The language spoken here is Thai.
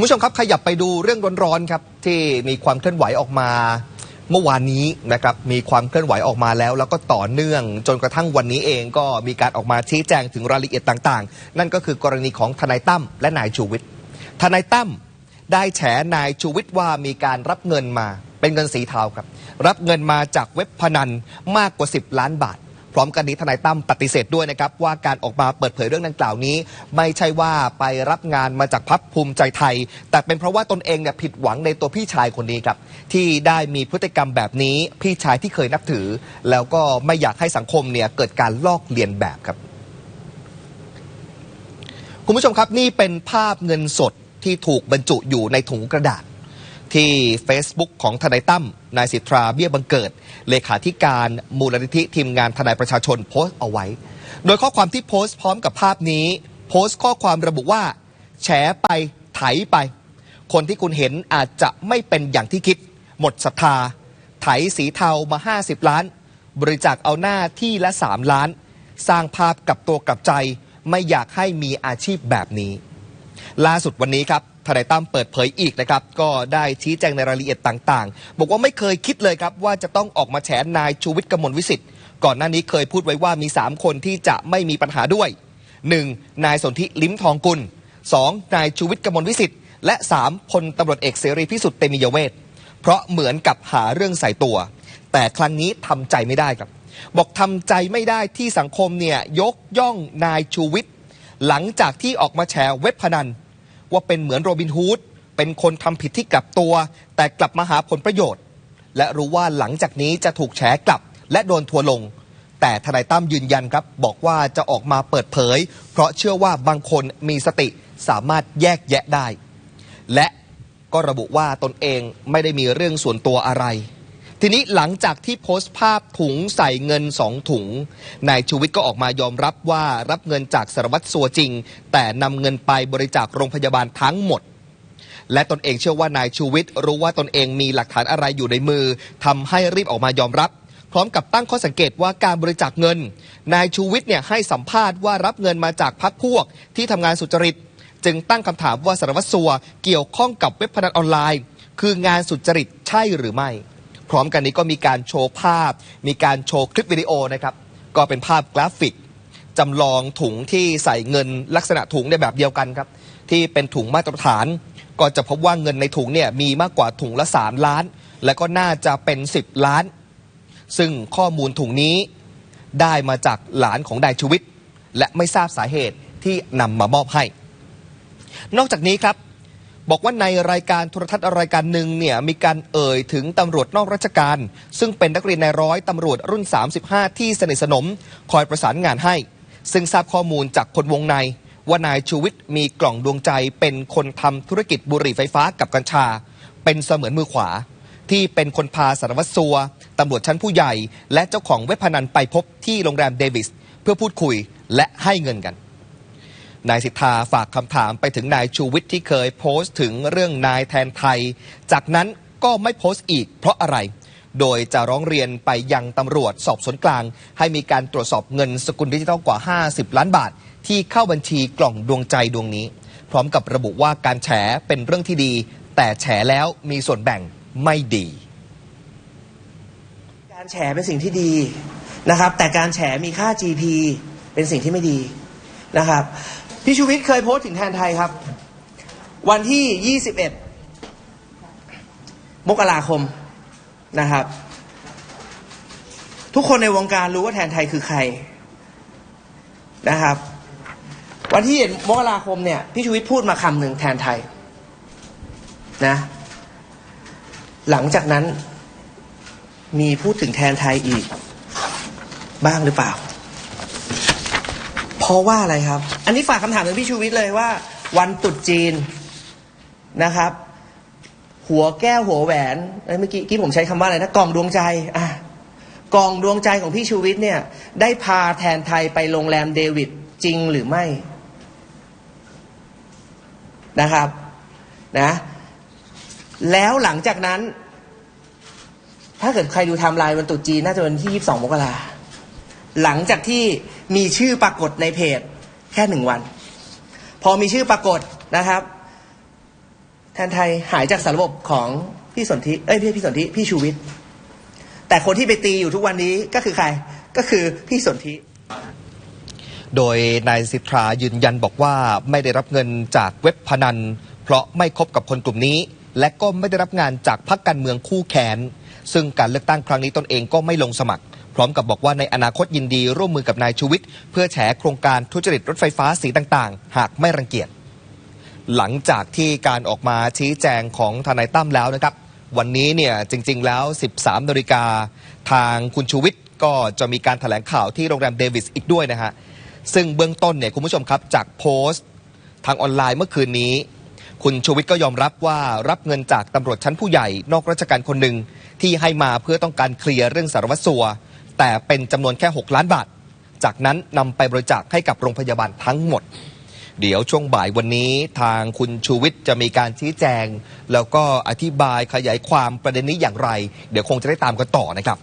คุณผู้ชมครับขยับไปดูเรื่องร้อนๆครับที่มีความเคลื่อนไหวออกมา เมื่อวานนี้นะครับมีความเคลื่อนไหวออกมาแล้ว แล้วก็ต่อเนื่องจนกระทั่งวันนี้เองก็มีการออกมาชี้แจงถึงรายละเอียดต่างๆ นั่นก็คือกรณีของทนายตั้มและนายชูวิทย์ทนายตั้มได้แฉนายชูวิทย์ว่ามีการรับเงินมาเป็นเงินสีเทาครับ รับเงินมาจากเว็บพนันมากกว่า 10 ล้านบาท พร้อมกันนี้ทนายตั้มปฏิเสธด้วยนะครับว่าการออกมาเปิดเผยเรื่องดังกล่าวนี้ ไม่ใช่ว่าไปรับงานมาจากพักภูมิใจไทย แต่เป็นเพราะว่าตนเองเนี่ยผิดหวังในตัวพี่ชายคนนี้ครับที่ได้มีพฤติกรรมแบบนี้พี่ชายที่เคยนับถือ แล้วก็ไม่อยากให้สังคมเนี่ยเกิดการลอกเลียนแบบครับคุณผู้ชมครับนี่เป็นภาพเงินสดที่ถูกบรรจุอยู่ในถุงกระดาษ ที่ Facebook ของทนายตั้มนายสิทธาเบี้ยบังเกิด เลขาธิการมูลนิธิทีมงานทนายประชาชนโพสต์เอาไว้ โดยข้อความที่โพสต์พร้อมกับภาพนี้ โพสต์ข้อความระบุว่า แฉไปไถไป คนที่คุณเห็นอาจจะไม่เป็นอย่างที่คิด หมดศรัทธา ไถสีเทามา 50 ล้าน บริจาคเอาหน้าที่ละ 3 ล้าน สร้างภาพกับตัวกับใจ ไม่อยากให้มีอาชีพแบบนี้ ล่าสุดวันนี้ครับ นายตั้มเปิดเผยอีกนะครับก็ได้ชี้แจงในรายละเอียดต่างๆ บอกว่าไม่เคยคิดเลยครับว่าจะต้องออกมาแฉนายชูวิทย์กมลวิสิทธิ์ก่อนหน้านี้เคยพูดไว้ว่ามี 3 คนที่จะไม่มีปัญหาด้วย 1. นายสนธิลิ้มทองกุล 2. นายชูวิทย์กมลวิสิทธิ์และ 3. พลตำรวจเอกเสรีพิสุทธิ์เตมียเวทเพราะเหมือนกับหาเรื่องใส่ตัว แต่ครั้งนี้ทำใจไม่ได้ครับ บอกทำใจไม่ได้ที่สังคมเนี่ยยกย่องนายชูวิทย์หลังจากที่ออกมาแฉเว็บพนัน ว่าเป็นเหมือนโรบินฮูดเป็นคนทำผิดที่กลับตัว แต่กลับมาหาผลประโยชน์ และรู้ว่าหลังจากนี้จะถูกแฉกลับ และโดนทัวลง แต่ทนายตั้มยืนยันครับ บอกว่าจะออกมาเปิดเผย เพราะเชื่อว่าบางคนมีสติสามารถแยกแยะได้ และก็ระบุว่าตนเองไม่ได้มีเรื่องส่วนตัวอะไร ทีนี้หลังจากที่โพสต์ภาพถุงใส่เงินสองถุง นายชูวิทย์ก็ออกมายอมรับว่ารับเงินจากสารวัตรสัวจริง แต่นำเงินไปบริจาคโรงพยาบาลทั้งหมด และตนเองเชื่อว่านายชูวิทย์รู้ว่าตนเองมีหลักฐานอะไรอยู่ในมือทำให้รีบออกมายอมรับ พร้อมกับตั้งข้อสังเกตว่าการบริจาคเงิน นายชูวิทย์เนี่ยให้สัมภาษณ์ว่ารับเงินมาจากพรรคพวกที่ทำงานสุจริต จึงตั้งคำถามว่าสารวัตรสัวเกี่ยวข้องกับเว็บพนันออนไลน์ คืองานสุจริตใช่หรือไม่ พร้อมกันนี้ก็มีการโชว์ภาพ มีการโชว์คลิปวิดีโอนะครับ ก็เป็นภาพกราฟิกจำลองถุงที่ใส่เงินลักษณะถุงในแบบเดียวกันครับ ที่เป็นถุงมาตรฐาน ก็จะพบว่าเงินในถุงเนี่ยมีมากกว่าถุงละ 3 ล้าน และก็น่าจะเป็น 10 ล้าน ซึ่งข้อมูลถุงนี้ได้มาจากหลานของนายชูวิทย์และไม่ทราบสาเหตุที่นำมามอบให้ นอกจากนี้ครับ บอกว่าในรายการโทรทัศน์รายการหนึ่งเนี่ยมีการเอ่ยถึงตำรวจนอกราชการ ซึ่งเป็นนักเรียนในร้อยตำรวจรุ่น 35 ที่สนิทสนม คอยประสานงานให้ ซึ่งทราบข้อมูลจากคนวงใน ว่านายชูวิทย์มีกล่องดวงใจเป็นคนทำธุรกิจบุหรี่ไฟฟ้ากับกัญชา เป็นเสมือนมือขวา ที่เป็นคนพาสารวัตรสัวตำรวจชั้นผู้ใหญ่ และเจ้าของเว็บพนันไปพบที่โรงแรมเดวิสเพื่อพูดคุยและให้เงินกัน นายสิทธาฝากคำถามไปถึงนายชูวิทย์ที่เคยโพสต์ถึงเรื่องนายแทนไทย จากนั้นก็ไม่โพสต์อีกเพราะอะไร โดยจะร้องเรียนไปยังตำรวจสอบสวนกลาง ให้มีการตรวจสอบเงินสกุลดิจิทัลกว่า 50 ล้านบาท ที่เข้าบัญชีกล่องดวงใจดวงนี้ พร้อมกับระบุว่าการแฉเป็นเรื่องที่ดี แต่แฉแล้วมีส่วนแบ่งไม่ดี การแฉเป็นสิ่งที่ดีนะครับ แต่การแฉมีค่า GP เป็นสิ่งที่ไม่ดีนะครับ พี่ชูวิทย์เคยโพสต์ถึงแทนไทยครับ วันที่ 21 มกราคมนะครับ ทุกคนในวงการรู้ว่าแทนไทยคือใครนะครับ วันที่1มกราคมเนี่ยพี่ชูวิทย์พูดมาคำหนึ่งแทนไทยนะหลังจากนั้นมีพูดถึงแทนไทยอีกบ้างหรือเปล่า เพราะว่าอะไรครับ อันนี้ฝากคำถามถึงพี่ชูวิทย์เลยว่า วันตรุษจีนนะครับ หัวแก้วหัวแหวนเอ้เมื่อกี้กี้ผมใช้คำว่าอะไรนะกล่องดวงใจอะกล่องดวงใจของพี่ชูวิทย์เนี่ย ได้พาแทนไทยไปโรงแรมเดวิดจริงหรือไม่นะครับนะแล้วหลังจากนั้น ถ้าเกิดใครดูไทม์ไลน์วันตรุษจีนน่าจะวันที่ 22 มกราหลังจากที่ มีชื่อปรากฏในเพจแค่หนึ่งวัน พอมีชื่อปรากฏนะครับแทนไทยหายจากสาระบบของพี่สนธิเอ้ยพี่พี่สนธิพี่ชูวิทย์แต่คนที่ไปตีอยู่ทุกวันนี้ก็คือใครก็คือพี่สนธิโดยนายสิทธายืนยันบอกว่าไม่ได้รับเงินจากเว็บพนัน เพราะไม่คบกับคนกลุ่มนี้ และก็ไม่ได้รับงานจากพรรคการเมืองคู่แขน ซึ่งการเลือกตั้งครั้งนี้ตนเองก็ไม่ลงสมัคร พร้อมกับบอกว่าในอนาคตยินดีร่วมมือกับนายชูวิทย์เพื่อแฉโครงการทุจริตรถไฟฟ้าสีต่างๆ หากไม่รังเกียจ หลังจากที่การออกมาชี้แจงของทนายตั้มแล้วนะครับ วันนี้เนี่ยจริง ๆ แล้ว 13นาฬิกาทางคุณชูวิทย์ก็จะมีการถแถลงข่าวที่โรงแรมเดวิสอีกด้วยนะฮะซึ่งเบื้องต้นเนี่ยคุณผู้ชมครับจากโพสต์ทางออนไลน์เมื่อคืนนี้ คุณชูวิทย์ก็ยอมรับว่ารับเงินจากตำรวจชั้นผู้ใหญ่ นอกราชการคนหนึ่งที่ให้มาเพื่อต้องการเคลียร์เรื่องสารวัตรสัว แต่เป็นจำนวนแค่ 6 ล้านบาท จากนั้นนำไปบริจาคให้กับโรงพยาบาลทั้งหมด เดี๋ยวช่วงบ่ายวันนี้ทางคุณชูวิทย์จะมีการชี้แจง แล้วก็อธิบายขยายความประเด็นนี้อย่างไร เดี๋ยวคงจะได้ตามกันต่อนะครับ